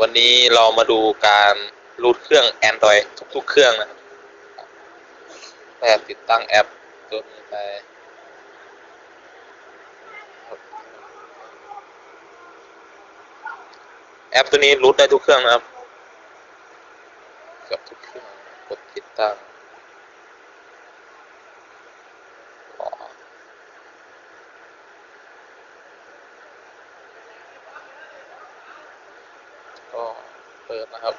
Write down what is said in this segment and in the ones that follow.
วันนี้เรามาดูการรูดเครื่อง Android ทุกๆ เครื่องนะครับแต่ติดตั้งแอปตัวนี้ไปแอปตัวนี้รูดได้ทุกเครื่องนะครับ กับทุกเครื่องกดติดตั้ง ก็เปิดนะครับ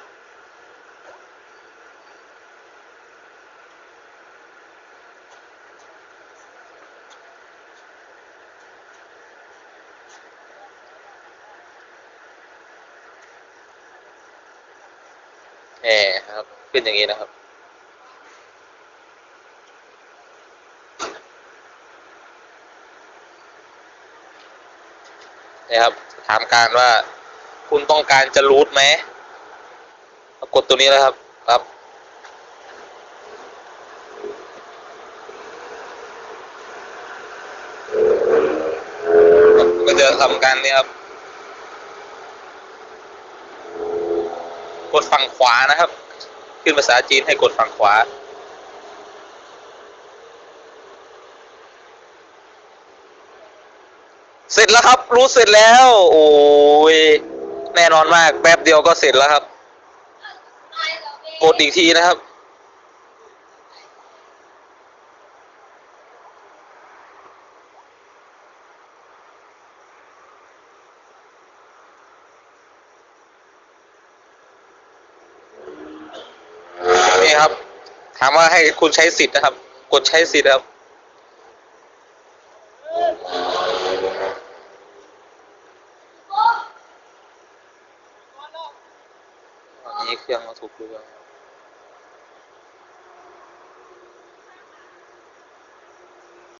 แหมครับขึ้นอย่างนี้นะครับนี่ครับถามการว่า คุณต้องการจะรูทไหมกดตัวนี้แล้วครับครับ ก็จะทำการนี่ครับ กดฝั่งขวานะครับ ขึ้นภาษาจีนให้กดฝั่งขวาเสร็จแล้วครับ รู้เสร็จแล้ว โอ้ แน่นอนมากแป๊บเดียวก็เสร็จแล้วครับ กดอีกทีนะครับ นี่ครับ ถามว่าให้คุณใช้สิทธิ์นะครับ กดใช้สิทธิ์ครับ นี้เครื่องมาถูกเรื่องแล้ว